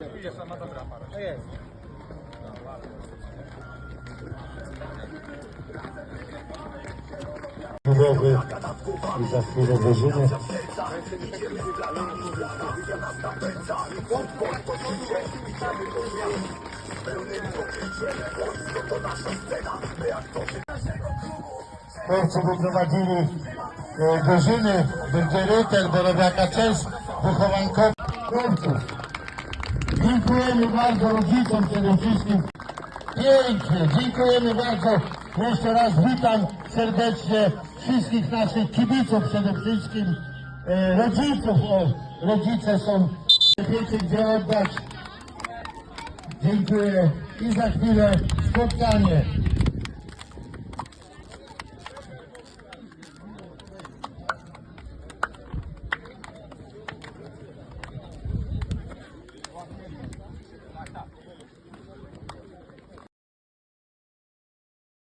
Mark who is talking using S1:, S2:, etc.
S1: Jest, ma dobra aparat. Jest.
S2: chwilowy i za chwilę wyżyny. Chłopcy wyprowadzili e, drużyny, będzie Rytel, Borowiaka Czes, wychowankowi chłopców. Dziękujemy bardzo rodzicom przede wszystkim. Pięknie, dziękujemy bardzo. Jeszcze raz witam serdecznie wszystkich naszych kibiców przede wszystkim. E, rodziców, o, rodzice są, wiecie gdzie oddać. Dziękuję i za chwilę spotkanie